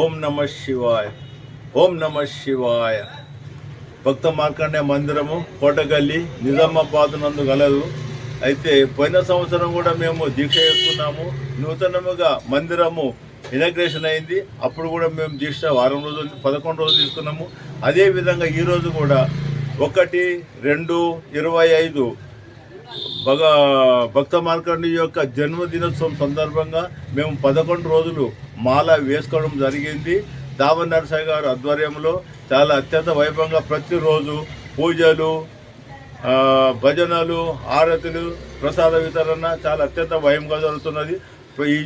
ఓం నమ శివాయ. ఓం నమ శివాయ. భక్త మార్కండే మందిరము కోటగల్లి నిజామాబాద్ నందు గలదు అయితే పోయిన సంవత్సరం కూడా మేము దీక్ష చేసుకున్నాము. నూతనముగా మందిరము ఇనాగ్రేషన్ అయింది. అప్పుడు కూడా మేము దీక్ష వారం రోజులు పదకొండు రోజులు తీసుకున్నాము. అదేవిధంగా ఈరోజు కూడా ఒకటి రెండు ఇరవై ఐదు భగ భక్త మార్కండి యొక్క జన్మదినోత్సవం సందర్భంగా మేము పదకొండు రోజులు మాల వేసుకోవడం జరిగింది. దావ నరసాయి గారు ఆధ్వర్యంలో చాలా అత్యంత వైభవంగా ప్రతిరోజు పూజలు భజనలు ఆరతులు ప్రసాద వితరణ చాలా అత్యంత భయంగా జరుగుతున్నది. ఈ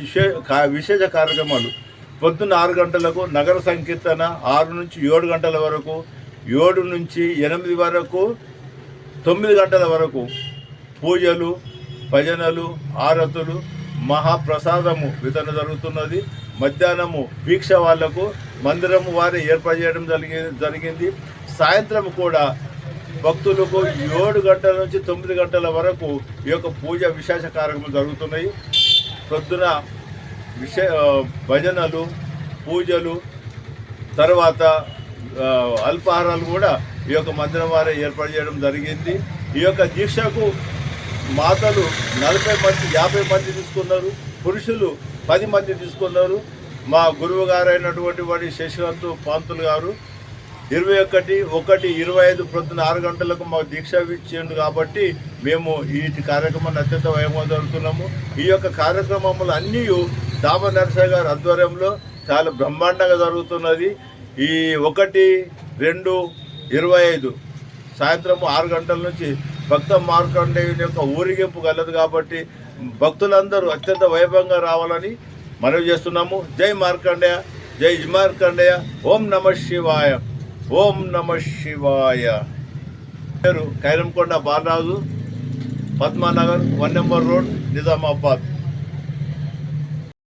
కా- విశేష కార్యక్రమాలు పొద్దున్న ఆరు గంటలకు నగర సంకీర్తన ఆరు నుంచి ఏడు గంటల వరకు ఏడు నుంచి ఎనిమిది వరకు తొమ్మిది గంటల వరకు పూజలు భజనలు ఆరతులు మహాప్రసాదము వితరణ జరుగుతున్నది. మధ్యాహ్నము వీక్ష వాళ్ళకు మందిరము వారి ఏర్పాటు చేయడం జరిగి జరిగింది. సాయంత్రం కూడా భక్తులకు ఏడు గంటల నుంచి తొమ్మిది గంటల వరకు ఈ యొక్క పూజ విశేష కార్యక్రమాలు జరుగుతున్నాయి. ప్రొద్దున విశే భజనలు పూజలు తర్వాత అల్పాహారాలు కూడా ఈ యొక్క మందిరం వారే ఏర్పాటు చేయడం జరిగింది. ఈ యొక్క దీక్షకు మాతలు నలభై మంది యాభై మంది తీసుకున్నారు. పురుషులు పది మంది తీసుకున్నారు. మా గురువు గారు అయినటువంటి వాడి శశికాంత్ పాంతులు గారు ఇరవై ఒకటి ఒకటి ఇరవై ఐదు ప్రొద్దున ఆరు గంటలకు మాకు దీక్ష ఇచ్చిండు కాబట్టి మేము ఈ కార్యక్రమాన్ని అత్యంత వైభవంగా జరుగుతున్నాము ఈ యొక్క కార్యక్రమములు అన్నీ దామ నరసయ్య గారి ఆధ్వర్యంలో చాలా బ్రహ్మాండంగా జరుగుతున్నది. ఈ ఒకటి రెండు ఇరవై ఐదు సాయంత్రం ఆరు గంటల నుంచి భక్త మార్కండేయుని యొక్క ఊరిగింపు కలదు కాబట్టి భక్తులందరూ అత్యంత వైభవంగా రావాలని మనవి చేస్తున్నాము. జై మార్కండేయ జై మార్కండేయ ఓం నమ శివాయ ఓం నమ శివాయ. పేరు Kairamkonda Balaraju Padmanagar one number road Nizamabad.